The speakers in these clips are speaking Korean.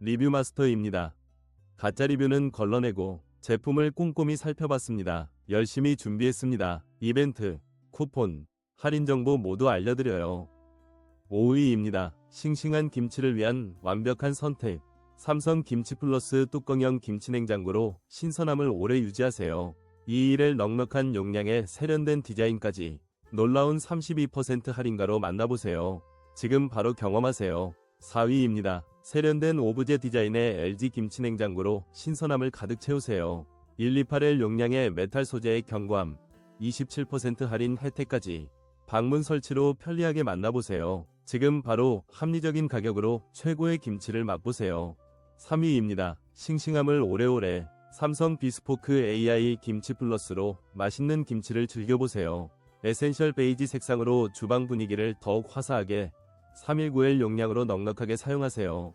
리뷰 마스터입니다. 가짜 리뷰는 걸러내고 제품을 꼼꼼히 살펴봤습니다. 열심히 준비했습니다. 이벤트, 쿠폰, 할인 정보 모두 알려드려요. 5위입니다. 싱싱한 김치를 위한 완벽한 선택. 삼성 김치 플러스 뚜껑형 김치냉장고로 신선함을 오래 유지하세요. 2일의 넉넉한 용량에 세련된 디자인까지 놀라운 32% 할인가로 만나보세요. 지금 바로 경험하세요. 4위입니다. 세련된 오브제 디자인의 LG 김치냉장고로 신선함을 가득 채우세요. 128L 용량의 메탈 소재의 견고함, 27% 할인 혜택까지 방문 설치로 편리하게 만나보세요. 지금 바로 합리적인 가격으로 최고의 김치를 맛보세요. 3위입니다. 싱싱함을 오래오래 삼성 비스포크 AI 김치 플러스로 맛있는 김치를 즐겨보세요. 에센셜 베이지 색상으로 주방 분위기를 더욱 화사하게 319L 용량으로 넉넉하게 사용하세요.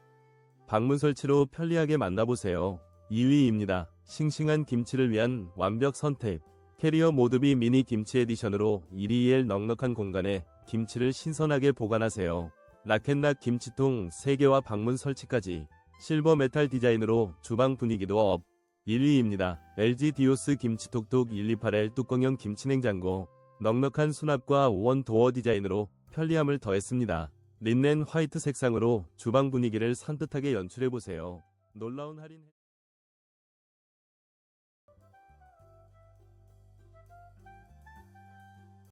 방문 설치로 편리하게 만나보세요. 2위입니다. 싱싱한 김치를 위한 완벽 선택. 캐리어 모드비 미니 김치 에디션으로 121 넉넉한 공간에 김치를 신선하게 보관하세요. 라켓락 김치통 3개와 방문 설치까지 실버 메탈 디자인으로 주방 분위기도 업. 1위입니다. LG 디오스 김치톡톡 128L 뚜껑형 김치냉장고. 넉넉한 수납과 원 도어 디자인으로 편리함을 더했습니다. 린넨 화이트 색상으로 주방 분위기를 산뜻하게 연출해보세요. 놀라운 할인